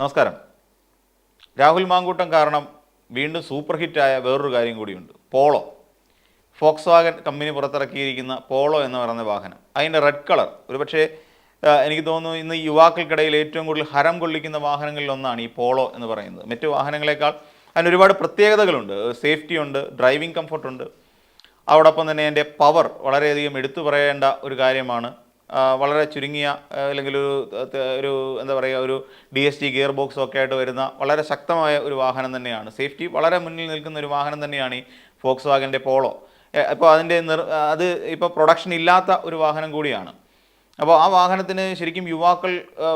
നമസ്കാരം. രാഹുൽ മാങ്കൂട്ടം കാരണം വീണ്ടും സൂപ്പർ ഹിറ്റായ വേറൊരു കാര്യം കൂടിയുണ്ട്. പോളോ. ഫോക്സ് വാഗൻ കമ്പനി പുറത്തിറക്കിയിരിക്കുന്ന പോളോ എന്ന് പറയുന്ന വാഹനം. അതിന്റെ റെഡ് കളർ. ഒരുപക്ഷേ എനിക്ക് തോന്നുന്നു ഇന്ന് യുവാക്കൾക്കിടയിൽ ഏറ്റവും കൂടുതൽ ഹരം കൊള്ളിക്കുന്ന വാഹനങ്ങളിലൊന്നാണ് ഈ പോളോ എന്ന് പറയുന്നത്. മറ്റു വാഹനങ്ങളെക്കാൾ അതിന് ഒരുപാട് പ്രത്യേകതകളുണ്ട്. സേഫ്റ്റി ഉണ്ട് ഡ്രൈവിംഗ് കംഫർട്ടുണ്ട്. അതോടൊപ്പം തന്നെ അതിന്റെ പവർ വളരെയധികം എടുത്തു പറയേണ്ട ഒരു കാര്യമാണ് വളരെ ചുരുങ്ങിയ അല്ലെങ്കിൽ ഒരു ഒരു എന്താ പറയുക ഒരു D S T gearbox ഒക്കെ ആയിട്ട് വരുന്ന വളരെ ശക്തമായ ഒരു വാഹനം തന്നെയാണ്. സേഫ്റ്റി വളരെ മുന്നിൽ നിൽക്കുന്ന ഒരു വാഹനം തന്നെയാണ് ഈ ഫോക്സ് വാഗന്റെ പോളോ അപ്പോൾ അതിന്റെ നിർ അത് ഇപ്പോൾ പ്രൊഡക്ഷൻ ഇല്ലാത്ത ഒരു വാഹനം കൂടിയാണ്. അപ്പോൾ ആ വാഹനത്തിന് ശരിക്കും യുവാക്കൾ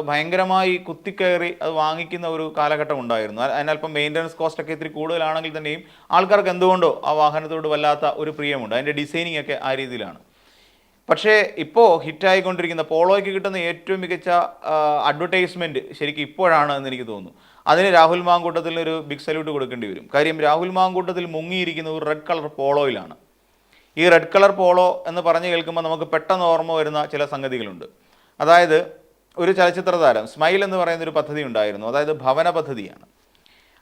ഭയങ്കരമായി കുത്തിക്കയറി അത് വാങ്ങിക്കുന്ന ഒരു കാലഘട്ടം ഉണ്ടായിരുന്നു. അതിനൽപ്പം മെയിന്റനൻസ് കോസ്റ്റ് ഒക്കെ ഇത്തിരി കൂടുതലാണെങ്കിൽ തന്നെയും ആൾക്കാർക്ക് എന്തുകൊണ്ടോ ആ വാഹനത്തോട് വല്ലാത്ത ഒരു പ്രിയമുണ്ട്. അതിന്റെ ഡിസൈനിങ് ഒക്കെ ആ രീതിയിലാണ്. പക്ഷേ ഇപ്പോൾ ഹിറ്റായിക്കൊണ്ടിരിക്കുന്ന പോളോയ്ക്ക് കിട്ടുന്ന ഏറ്റവും മികച്ച അഡ്വർടൈസ്മെന്റ് ശരിക്കും ഇപ്പോഴാണ് എന്ന് എനിക്ക് തോന്നുന്നു. അതിന് രാഹുൽ മാങ്കൂട്ടത്തിൽ ഒരു ബിഗ് സല്യൂട്ട് കൊടുക്കേണ്ടി വരും. കാര്യം രാഹുൽ മാങ്കൂട്ടത്തിൽ മുങ്ങിയിരിക്കുന്ന ഒരു റെഡ് കളർ പോളോയിലാണ്. ഈ റെഡ് കളർ പോളോ എന്ന് പറഞ്ഞു കേൾക്കുമ്പോൾ നമുക്ക് പെട്ടെന്ന് ഓർമ്മ വരുന്ന ചില സംഗതികളുണ്ട്. അതായത് ഒരു ചലച്ചിത്ര താരം സ്മൈൽ എന്ന് പറയുന്ന ഒരു പദ്ധതി ഉണ്ടായിരുന്നു. അതായത് ഭവന പദ്ധതിയാണ്.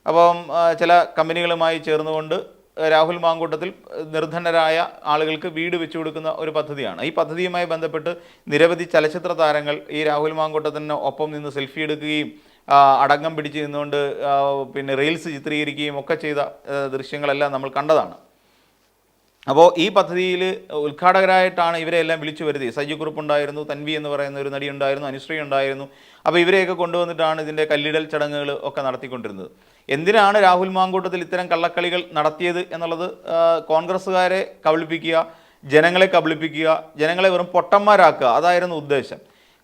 അപ്പം ചില കമ്പനികളുമായി ചേർന്നുകൊണ്ട് രാഹുൽ മാങ്കൂട്ടത്തിൽ നിർധനരായ ആളുകൾക്ക് വീട് വെച്ചു കൊടുക്കുന്ന ഒരു പദ്ധതിയാണ്. ഈ പദ്ധതിയുമായി ബന്ധപ്പെട്ട് നിരവധി ചലച്ചിത്ര താരങ്ങൾ ഈ രാഹുൽ മാങ്കൂട്ടത്തിന് ഒപ്പം നിന്ന് സെൽഫി എടുക്കുകയും അടങ്ങം പിടിച്ച് നിന്നുകൊണ്ട് പിന്നെ റീൽസ് ചിത്രീകരിക്കുകയും ഒക്കെ ചെയ്ത ദൃശ്യങ്ങളെല്ലാം നമ്മൾ കണ്ടതാണ്. അപ്പോൾ ഈ പദ്ധതിയിൽ ഉദ്ഘാടകരായിട്ടാണ് ഇവരെല്ലാം വിളിച്ചു വരുത്തി സജി കുറുപ്പ് ഉണ്ടായിരുന്നു തൻവി എന്ന് പറയുന്ന ഒരു നടി ഉണ്ടായിരുന്നു അനുശ്രീ ഉണ്ടായിരുന്നു. അപ്പോൾ ഇവരെയൊക്കെ കൊണ്ടുവന്നിട്ടാണ് ഇതിന്റെ കല്ലിടൽ ചടങ്ങുകൾ ഒക്കെ നടത്തിക്കൊണ്ടിരുന്നത്. എന്തിനാണ് രാഹുൽ മാങ്കൂട്ടത്തിൽ ഇത്തരം കള്ളക്കളികൾ നടത്തിയത് എന്നുള്ളത് കോൺഗ്രസ്സുകാരെ കബളിപ്പിക്കുക ജനങ്ങളെ കബളിപ്പിക്കുക ജനങ്ങളെ വെറും പൊട്ടന്മാരാക്കുക അതായിരുന്നു ഉദ്ദേശം.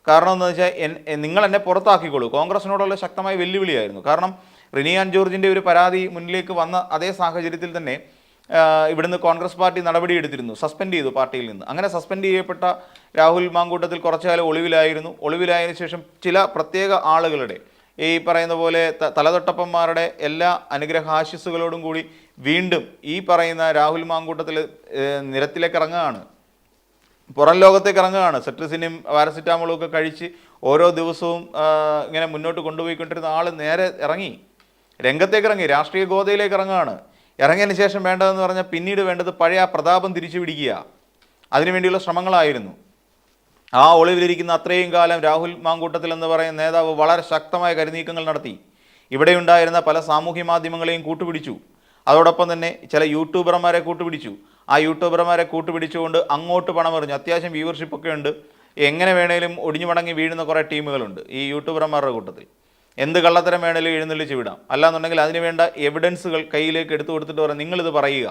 കാരണം എന്താ വെച്ചാൽ നിങ്ങൾ എന്നെ പുറത്താക്കിക്കോളൂ. കോൺഗ്രസിനോടുള്ള ശക്തമായ വെല്ലുവിളിയായിരുന്നു. കാരണം റിനിയാൻ ജോർജിന്റെ ഒരു പരാതി മുന്നിലേക്ക് വന്ന അതേ സാഹചര്യത്തിൽ തന്നെ ഇവിടുന്ന് കോൺഗ്രസ് പാർട്ടി നടപടി എടുത്തിരുന്നു. സസ്പെൻഡ് ചെയ്തു പാർട്ടിയിൽ നിന്ന്. അങ്ങനെ സസ്പെൻഡ് ചെയ്യപ്പെട്ട രാഹുൽ മാങ്കൂട്ടത്തിൽ കുറച്ചുകാലം ഒളിവിലായിരുന്നു. ഒളിവിലായതിനു ശേഷം ചില പ്രത്യേക ആളുകളുടെ ഈ പറയുന്ന പോലെ തലതൊട്ടപ്പന്മാരുടെ എല്ലാ അനുഗ്രഹാശിസ്സുകളോടും കൂടി വീണ്ടും ഈ പറയുന്ന രാഹുൽ മാങ്കൂട്ടത്തിൽ നിരത്തിലേക്ക് ഇറങ്ങുകയാണ്. പുറം ലോകത്തേക്ക് ഇറങ്ങുകയാണ്. സെട്രിസിനും പാരസിറ്റാമോളും ഒക്കെ കഴിച്ച് ഓരോ ദിവസവും ഇങ്ങനെ മുന്നോട്ട് കൊണ്ടുപോയിക്കൊണ്ടിരുന്ന ആൾ നേരെ ഇറങ്ങി. രംഗത്തേക്ക് ഇറങ്ങി. രാഷ്ട്രീയ ഗോതയിലേക്ക് ഇറങ്ങുകയാണ്. ഇറങ്ങിയതിന് ശേഷം വേണ്ടതെന്ന് പറഞ്ഞാൽ പിന്നീട് വേണ്ടത് പഴയ ആ പ്രതാപം തിരിച്ചു പിടിക്കുക അതിനുവേണ്ടിയുള്ള ശ്രമങ്ങളായിരുന്നു. ആ ഒളിവിലിരിക്കുന്ന അത്രയും കാലം രാഹുൽ മാങ്കൂട്ടത്തിൽ എന്ന് പറയുന്ന നേതാവ് വളരെ ശക്തമായ കരുനീക്കങ്ങൾ നടത്തി. ഇവിടെയുണ്ടായിരുന്ന പല സാമൂഹ്യ മാധ്യമങ്ങളെയും കൂട്ടുപിടിച്ചു. അതോടൊപ്പം തന്നെ ചില യൂട്യൂബർമാരെ കൂട്ടുപിടിച്ചു. ആ യൂട്യൂബർമാരെ കൂട്ടുപിടിച്ചുകൊണ്ട് അങ്ങോട്ട് പണം എറിഞ്ഞു അത്യാവശ്യം വ്യൂവർഷിപ്പൊക്കെ ഉണ്ട്. എങ്ങനെ വേണേലും ഒടിഞ്ഞു മടങ്ങി വീഴുന്ന കുറേ ടീമുകളുണ്ട് ഈ യൂട്യൂബർമാരുടെ കൂട്ടത്തിൽ. എന്ത് കള്ളത്തരം വേണേലും എഴുന്നള്ളിച്ച് വിടാം. അല്ലാന്നുണ്ടെങ്കിൽ അതിനുവേണ്ട എവിഡൻസുകൾ കയ്യിലേക്ക് എടുത്തു കൊടുത്തിട്ട് പറയാം നിങ്ങളിത് പറയുക.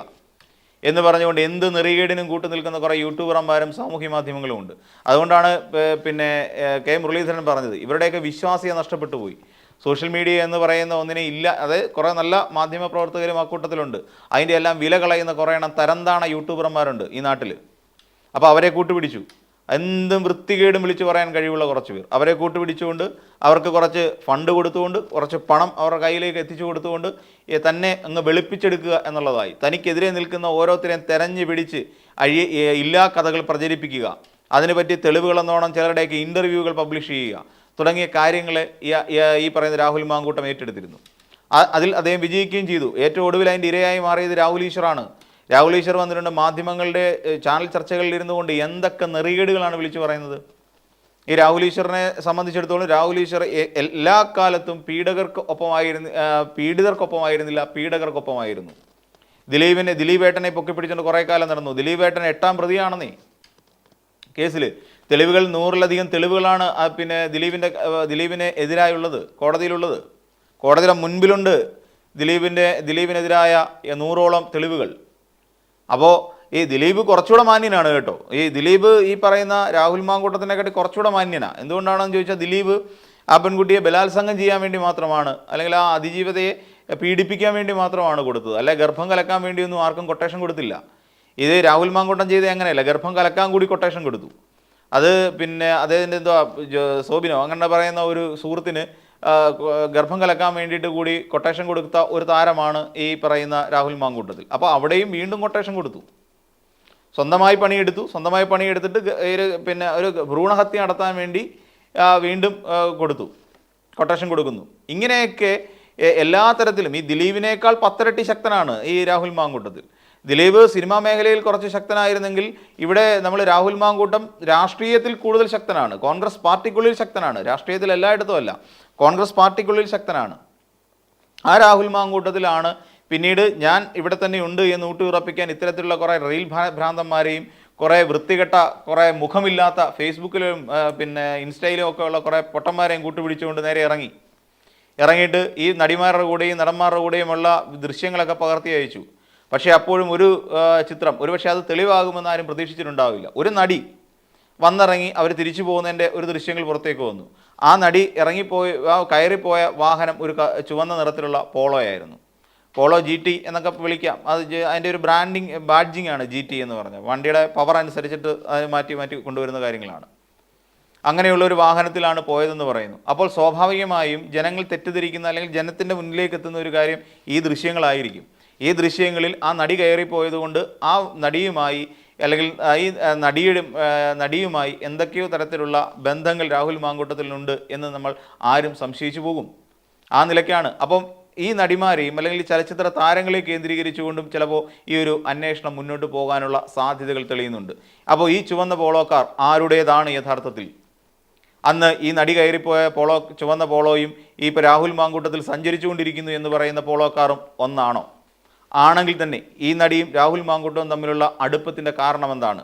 എന്ന് പറഞ്ഞുകൊണ്ട് എന്ത് നെറികേടിനും കൂട്ടു നിൽക്കുന്ന കുറേ യൂട്യൂബർമാരും സാമൂഹ്യ മാധ്യമങ്ങളും ഉണ്ട്. അതുകൊണ്ടാണ് പിന്നെ കെ. മുരളീധരൻ പറഞ്ഞത് ഇവരുടെയൊക്കെ വിശ്വാസ്യത നഷ്ടപ്പെട്ടു പോയി. സോഷ്യൽ മീഡിയ എന്ന് പറയുന്ന ഒന്നിനെ ഇല്ല അത് കുറേ നല്ല മാധ്യമ പ്രവർത്തകരും അക്കൂട്ടത്തിലുണ്ട് അതിന്റെ എല്ലാം വില കളയുന്ന കുറേ എണ്ണം തരംതാണ യൂട്യൂബർമാരുണ്ട് ഈ നാട്ടിൽ അപ്പോൾ അവരെ കൂട്ടുപിടിച്ചു. എന്തും വൃത്തികേടും വിളിച്ചു പറയാൻ കഴിവുള്ള കുറച്ച് പേർ. അവരെ കൂട്ടുപിടിച്ചുകൊണ്ട് അവർക്ക് കുറച്ച് ഫണ്ട് കൊടുത്തുകൊണ്ട് കുറച്ച് പണം അവരുടെ കയ്യിലേക്ക് എത്തിച്ചു കൊടുത്തുകൊണ്ട് തന്നെ അങ്ങ് വെളുപ്പിച്ചെടുക്കുക എന്നുള്ളതായി. തനിക്കെതിരെ നിൽക്കുന്ന ഓരോരുത്തരെയും തെരഞ്ഞു പിടിച്ച് അഴി ഇല്ലാ കഥകൾ പ്രചരിപ്പിക്കുക. അതിനെ പറ്റി തെളിവുകളെന്നോണം ചിലരുടെയൊക്കെ ഇന്റർവ്യൂകൾ പബ്ലിഷ് ചെയ്യുക. തുടങ്ങിയ കാര്യങ്ങളെ ഈ പറയുന്ന രാഹുൽ മാങ്കൂട്ടം ഏറ്റെടുത്തിരുന്നു. അതിൽ അദ്ദേഹം വിജയിക്കുകയും ചെയ്തു. ഏറ്റവും ഒടുവിൽ അതിന്റെ ഇരയായി മാറിയത് രാഹുൽ ഈശ്വറാണ്. രാഹുൽ ഈശ്വർ വന്നിട്ടുണ്ട്. മാധ്യമങ്ങളുടെ ചാനൽ ചർച്ചകളിൽ ഇരുന്നു കൊണ്ട് എന്തൊക്കെ നെറികേടുകളാണ് വിളിച്ചു പറയുന്നത്? ഈ രാഹുൽ ഈശ്വറിനെ സംബന്ധിച്ചിടത്തോളം രാഹുൽ ഈശ്വർ എല്ലാ കാലത്തും പീഡകർക്ക് ഒപ്പമായിരുന്നു പീഡിതർക്കൊപ്പമായിരുന്നില്ല പീഡകർക്കൊപ്പമായിരുന്നു. ദിലീപിനെ ദിലീപ് ഏട്ടനെ പൊക്കിപ്പിടിച്ചുകൊണ്ട് കുറേ കാലം നടന്നു. ദിലീപ് ഏട്ടൻ എട്ടാം പ്രതിയാണെന്നേ. കേസിൽ തെളിവുകൾ നൂറിലധികം തെളിവുകളാണ് പിന്നെ ദിലീപിന്റെ ദിലീപിന് എതിരായുള്ളത് കോടതിയിലുള്ളത്. കോടതിയുടെ മുൻപിലുണ്ട് ദിലീപിന്റെ ദിലീപിനെതിരായ നൂറോളം തെളിവുകൾ. അപ്പോൾ ഈ ദിലീപ് കുറച്ചുകൂടെ മാന്യനാണ് കേട്ടോ. ഈ ദിലീപ് ഈ പറയുന്ന രാഹുൽ മാങ്കൂട്ടത്തിനെക്കാട്ടി കുറച്ചുകൂടെ മാന്യനാണ് എന്തുകൊണ്ടാണെന്ന് ചോദിച്ചാൽ ദിലീപ് ആ പെൺകുട്ടിയെ ബലാത്സംഗം ചെയ്യാൻ വേണ്ടി മാത്രമാണ് അല്ലെങ്കിൽ ആ അതിജീവിതയെ പീഡിപ്പിക്കാൻ വേണ്ടി മാത്രമാണ് കൊടുത്തത്. അല്ലെ ഗർഭം കലക്കാൻ വേണ്ടിയൊന്നും ആർക്കും കൊട്ടേഷൻ കൊടുത്തില്ല. ഇത് രാഹുൽ മാങ്കൂട്ടം ചെയ്ത് അങ്ങനെയല്ല ഗർഭം കലക്കാൻ കൂടി കൊട്ടേഷൻ കൊടുത്തു. അത് പിന്നെ അദ്ദേഹത്തിന്റെ എന്തോ സോബിനോ അങ്ങനെ പറയുന്ന ഒരു സുഹൃത്തിന് ഗർഭം കലക്കാൻ വേണ്ടിയിട്ട് കൂടി കൊട്ടേഷൻ കൊടുത്ത ഒരു താരമാണ് ഈ പറയുന്ന രാഹുൽ മാങ്കൂട്ടത്തിൽ. അപ്പോൾ അവിടെയും വീണ്ടും കൊട്ടേഷൻ കൊടുത്തു. സ്വന്തമായി പണിയെടുത്തു. സ്വന്തമായി പണിയെടുത്തിട്ട് ഒരു പിന്നെ ഒരു ഭ്രൂണഹത്യ നടത്താൻ വേണ്ടി വീണ്ടും കൊടുത്തു. കൊട്ടേഷൻ കൊടുക്കുന്നു. ഇങ്ങനെയൊക്കെ എല്ലാ തരത്തിലും ഈ ദിലീപിനേക്കാൾ പത്തിരട്ടി ശക്തനാണ് ഈ രാഹുൽ മാങ്കൂട്ടത്തിൽ. ദിലീപ് സിനിമാ മേഖലയിൽ കുറച്ച് ശക്തനായിരുന്നെങ്കിൽ ഇവിടെ നമ്മൾ രാഹുൽ മാങ്കൂട്ടം രാഷ്ട്രീയത്തിൽ കൂടുതൽ ശക്തനാണ്. കോൺഗ്രസ് പാർട്ടിക്കുള്ളിൽ ശക്തനാണ്. രാഷ്ട്രീയത്തിൽ എല്ലായിടത്തും അല്ല. കോൺഗ്രസ് പാർട്ടിക്കുള്ളിൽ ശക്തനാണ്. ആ രാഹുൽ മാങ്കൂട്ടത്തിലാണ് പിന്നീട് ഞാൻ ഇവിടെ തന്നെ ഉണ്ട് എന്ന് ഊട്ടിയുറപ്പിക്കാൻ ഇത്തരത്തിലുള്ള കുറേ റെയിൽ ഭ്രാന്തന്മാരെയും കുറേ വൃത്തികെട്ട കുറേ മുഖമില്ലാത്ത ഫേസ്ബുക്കിലും പിന്നെ ഇൻസ്റ്റയിലും ഒക്കെ ഉള്ള കുറേ പൊട്ടന്മാരെയും കൂട്ടുപിടിച്ചുകൊണ്ട് നേരെ ഇറങ്ങി. ഇറങ്ങിയിട്ട് ഈ നടിമാരുടെ കൂടെയും നടന്മാരുടെ കൂടെയുമുള്ള ദൃശ്യങ്ങളൊക്കെ പകർത്തി അയച്ചു. പക്ഷേ അപ്പോഴും ഒരു ചിത്രം ഒരുപക്ഷെ അത് തെളിവാകുമെന്ന് ആരും പ്രതീക്ഷിച്ചിട്ടുണ്ടാവില്ല. ഒരു നടി വന്നിറങ്ങി അവർ തിരിച്ചു പോകുന്നതിന്റെ ഒരു ദൃശ്യങ്ങൾ പുറത്തേക്ക് വന്നു. ആ നടി ഇറങ്ങിപ്പോയി കയറിപ്പോയ വാഹനം ഒരു ചുവന്ന നിറത്തിലുള്ള പോളോ ആയിരുന്നു. പോളോ ജി ടി എന്നൊക്കെ വിളിക്കാം. അത് അതിന്റെ ഒരു ബ്രാൻഡിങ് ബാഡ്ജിങ് ആണ് ജി ടി എന്ന് പറഞ്ഞത് വണ്ടിയുടെ പവർ അനുസരിച്ചിട്ട് അത് മാറ്റി മാറ്റി കൊണ്ടുവരുന്ന കാര്യങ്ങളാണ്. അങ്ങനെയുള്ള ഒരു വാഹനത്തിലാണ് പോയതെന്ന് പറയുന്നു. അപ്പോൾ സ്വാഭാവികമായും ജനങ്ങൾ തെറ്റിദ്ധരിക്കുന്ന അല്ലെങ്കിൽ ജനത്തിന്റെ മുന്നിലേക്ക് എത്തുന്ന ഒരു കാര്യം ഈ ദൃശ്യങ്ങളായിരിക്കും. ഈ ദൃശ്യങ്ങളിൽ ആ നടി കയറിപ്പോയതുകൊണ്ട് ആ നടിയുമായി അല്ലെങ്കിൽ ഈ നടിയും നടിയുടെ നടിയുമായി എന്തൊക്കെയോ തരത്തിലുള്ള ബന്ധങ്ങൾ രാഹുൽ മാങ്കൂട്ടത്തിലുണ്ട് എന്ന് നമ്മൾ ആരും സംശയിച്ചു പോകും. ആ നിലയ്ക്കാണ്. അപ്പം ഈ നടിമാരെയും അല്ലെങ്കിൽ ചലച്ചിത്ര താരങ്ങളെ കേന്ദ്രീകരിച്ചുകൊണ്ടും ചിലപ്പോൾ ഈ ഒരു അന്വേഷണം മുന്നോട്ട് പോകാനുള്ള സാധ്യതകൾ തെളിയുന്നുണ്ട്. അപ്പോൾ ഈ ചുവന്ന പോളോക്കാർ ആരുടേതാണ് യഥാർത്ഥത്തിൽ? അന്ന് ഈ നടി കയറിപ്പോയ പോളോ ചുവന്ന പോളോയും ഈ ഇപ്പോൾ രാഹുൽ മാങ്കൂട്ടത്തിൽ സഞ്ചരിച്ചുകൊണ്ടിരിക്കുന്നു എന്ന് പറയുന്ന പോളോക്കാറും ഒന്നാണോ? ആണെങ്കിൽ തന്നെ ഈ നടിയും രാഹുൽ മാങ്കുട്ടവും തമ്മിലുള്ള അടുപ്പത്തിന്റെ കാരണം എന്താണ്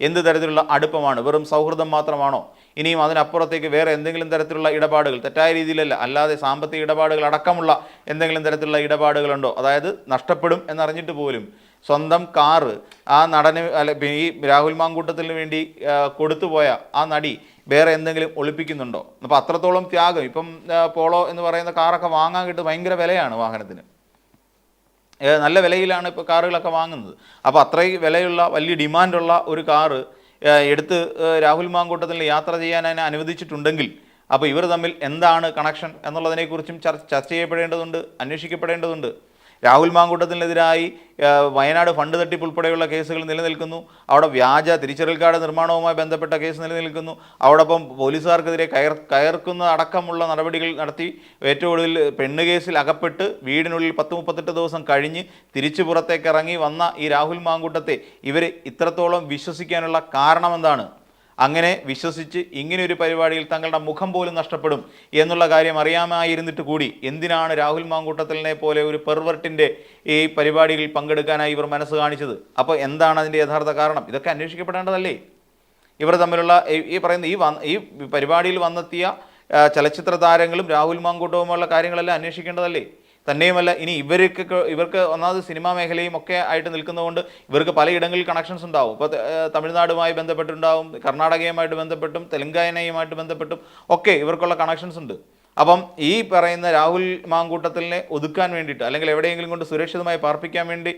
എന്ത് തരത്തിലുള്ള അടുപ്പമാണ്? വെറും സൗഹൃദം മാത്രമാണോ? ഇനിയും അതിനപ്പുറത്തേക്ക് വേറെ എന്തെങ്കിലും തരത്തിലുള്ള ഇടപാടുകൾ തെറ്റായ രീതിയിലല്ല അല്ലാതെ സാമ്പത്തിക ഇടപാടുകൾ അടക്കമുള്ള എന്തെങ്കിലും തരത്തിലുള്ള ഇടപാടുകളുണ്ടോ? അതായത് നഷ്ടപ്പെടും എന്നറിഞ്ഞിട്ട് പോലും സ്വന്തം കാറ് ആ നടന് അല്ല ഈ രാഹുൽ മാങ്കൂട്ടത്തിന് വേണ്ടി കൊടുത്തുപോയ ആ നടി വേറെ എന്തെങ്കിലും ഒളിപ്പിക്കുന്നുണ്ടോ? അപ്പോൾ അത്രത്തോളം ത്യാഗം. ഇപ്പം പോളോ എന്ന് പറയുന്ന കാറൊക്കെ വാങ്ങാൻ കിട്ടും ഭയങ്കര വിലയാണ് വാഹനത്തിന്. നല്ല വിലയിലാണ് ഇപ്പോൾ കാറുകളൊക്കെ വാങ്ങുന്നത്. അപ്പോൾ അത്രയും വിലയുള്ള വലിയ ഡിമാൻഡുള്ള ഒരു കാറ് എടുത്ത് രാഹുൽ മാങ്കൂട്ടത്തിൽ യാത്ര ചെയ്യാൻ അതിനെ അനുവദിച്ചിട്ടുണ്ടെങ്കിൽ അപ്പോൾ ഇവർ തമ്മിൽ എന്താണ് കണക്ഷൻ എന്നുള്ളതിനെക്കുറിച്ചും ചർച്ച ചെയ്യപ്പെടേണ്ടതുണ്ട് അന്വേഷിക്കപ്പെടേണ്ടതുണ്ട്. രാഹുൽ മാങ്കൂട്ടത്തിനെതിരായി വയനാട് ഫണ്ട് തട്ടിപ്പ് ഉൾപ്പെടെയുള്ള കേസുകൾ നിലനിൽക്കുന്നു. അവിടെ വ്യാജ തിരിച്ചറിയൽ കാർഡ് നിർമ്മാണവുമായി ബന്ധപ്പെട്ട കേസ് നിലനിൽക്കുന്നു. അവിടൊപ്പം പോലീസുകാർക്കെതിരെ കയർ കയർക്കുന്ന അടക്കമുള്ള നടപടികൾ നടത്തി. ഏറ്റവും ഒടുവിൽ പെണ്ണ് കേസിൽ അകപ്പെട്ട് വീടിനുള്ളിൽ പത്ത് മുപ്പത്തെട്ട് ദിവസം കഴിഞ്ഞ് തിരിച്ചു പുറത്തേക്ക് ഇറങ്ങി വന്ന ഈ രാഹുൽ മാങ്കൂട്ടത്തെ ഇവർ ഇത്രത്തോളം വിശ്വസിക്കാനുള്ള കാരണം എന്താണ് അങ്ങനെ വിശ്വസിച്ച് ഇങ്ങനെ ഒരു പരിപാടിയിൽ തങ്ങളുടെ മുഖം പോലും നഷ്ടപ്പെടും എന്നുള്ള കാര്യം അറിയാമായിരുന്നിട്ട് കൂടി എന്തിനാണ് രാഹുൽ മാങ്കൂട്ടത്തലിനെ പോലെ ഒരു പെർവർട്ടിന്റെ ഈ പരിപാടിയിൽ പങ്കെടുക്കാനായി ഇവർ മനസ്സ് കാണിച്ചത്? അപ്പോൾ എന്താണ് അതിന്റെ യഥാർത്ഥ കാരണം? ഇതൊക്കെ അന്വേഷിക്കപ്പെടേണ്ടതല്ലേ? ഇവർ തമ്മിലുള്ള ഈ- പറയുന്ന ഈ ഈ പരിപാടിയിൽ വന്നെത്തിയ ചലച്ചിത്ര താരങ്ങളും രാഹുൽ മാങ്കൂട്ടവുമുള്ള കാര്യങ്ങളെല്ലാം അന്വേഷിക്കേണ്ടതല്ലേ? തന്നെയുമല്ല ഇനി ഇവർക്ക് ഇവർക്ക് ഒന്നാമത് സിനിമാ മേഖലയും ഒക്കെ ആയിട്ട് നിൽക്കുന്നതുകൊണ്ട് ഇവർക്ക് പലയിടങ്ങളിൽ കണക്ഷൻസ് ഉണ്ടാവും. ഇപ്പോൾ തമിഴ്നാടുമായി ബന്ധപ്പെട്ടുണ്ടാവും കർണാടകയുമായിട്ട് ബന്ധപ്പെട്ടും തെലങ്കാനയുമായിട്ട് ബന്ധപ്പെട്ടും ഒക്കെ ഇവർക്കുള്ള കണക്ഷൻസ് ഉണ്ട്. അപ്പം ഈ പറയുന്ന രാഹുൽ മാങ്കൂട്ടത്തിലിനെ ഒതുക്കാൻ വേണ്ടിയിട്ട് അല്ലെങ്കിൽ എവിടെയെങ്കിലും കൊണ്ട് സുരക്ഷിതമായി പാർപ്പിക്കാൻ വേണ്ടി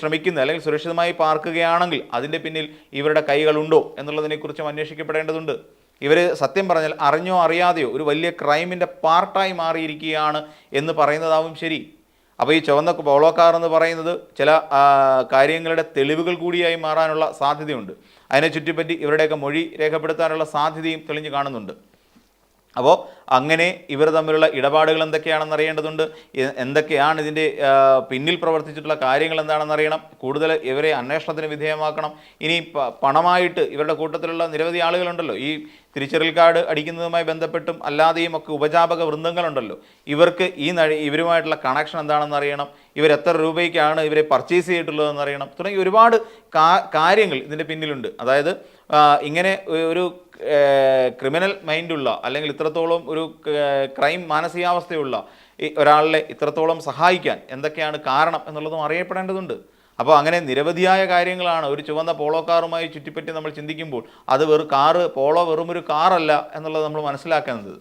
ശ്രമിക്കുന്ന അല്ലെങ്കിൽ സുരക്ഷിതമായി പാർക്കുകയാണെങ്കിൽ അതിന്റെ പിന്നിൽ ഇവരുടെ കൈകളുണ്ടോ എന്നുള്ളതിനെക്കുറിച്ചും അന്വേഷിക്കപ്പെടേണ്ടതുണ്ട്. ഇവർ സത്യം പറഞ്ഞാൽ അറിഞ്ഞോ അറിയാതെയോ ഒരു വലിയ ക്രൈമിന്റെ പാർട്ടായി മാറിയിരിക്കുകയാണ് എന്ന് പറയുന്നതാവും ശരി. അപ്പോൾ ഈ ചുവന്ന പോളോക്കാർ എന്ന് പറയുന്നത് ചില കാര്യങ്ങളുടെ തെളിവുകൾ കൂടിയായി മാറാനുള്ള സാധ്യതയുണ്ട്. അതിനെ ചുറ്റിപ്പറ്റി ഇവരുടെയൊക്കെ മൊഴി രേഖപ്പെടുത്താനുള്ള സാധ്യതയും തെളിഞ്ഞു കാണുന്നുണ്ട്. അപ്പോൾ അങ്ങനെ ഇവർ തമ്മിലുള്ള ഇടപാടുകൾ എന്തൊക്കെയാണെന്ന് അറിയേണ്ടതുണ്ട്? എന്തൊക്കെയാണ് ഇതിന്റെ പിന്നിൽ പ്രവർത്തിച്ചിട്ടുള്ള കാര്യങ്ങൾ എന്താണെന്ന് അറിയണം? കൂടുതൽ ഇവരെ അന്വേഷണത്തിന് വിധേയമാക്കണം. ഇനി പണമായിട്ട് ഇവരുടെ കൂട്ടത്തിലുള്ള നിരവധി ആളുകളുണ്ടല്ലോ. ഈ തിരിച്ചറിയൽ കാർഡ് അടിക്കുന്നതുമായി ബന്ധപ്പെട്ടും അല്ലാതെയും ഒക്കെ ഉപജാപക വൃന്ദങ്ങളുണ്ടല്ലോ. ഇവർക്ക് ഈ നഴി ഇവരുമായിട്ടുള്ള കണക്ഷൻ എന്താണെന്ന് അറിയണം. ഇവർ എത്ര രൂപയ്ക്കാണ് ഇവരെ പർച്ചേസ് ചെയ്തിട്ടുള്ളതെന്ന് അറിയണം. തുടങ്ങി ഒരുപാട് കാര്യങ്ങൾ ഇതിന്റെ പിന്നിലുണ്ട്. അതായത് ഇങ്ങനെ ഒരു ക്രിമിനൽ മൈൻഡുള്ള അല്ലെങ്കിൽ ഇത്രത്തോളം ഒരു ക്രൈം മാനസികാവസ്ഥയുള്ള ഒരാളെ ഇത്രത്തോളം സഹായിക്കാൻ എന്തൊക്കെയാണ് കാരണം എന്നുള്ളതും അറിയപ്പെടേണ്ടതുണ്ട്. അപ്പോൾ അങ്ങനെ നിരവധിയായ കാര്യങ്ങളാണ് ഒരു ചുവന്ന പോളോ കാറുമായി ചുറ്റിപ്പറ്റി നമ്മൾ ചിന്തിക്കുമ്പോൾ അത് വെറും കാറ് പോളോ വെറും ഒരു കാറല്ല എന്നുള്ളത് നമ്മൾ മനസ്സിലാക്കേണ്ടത്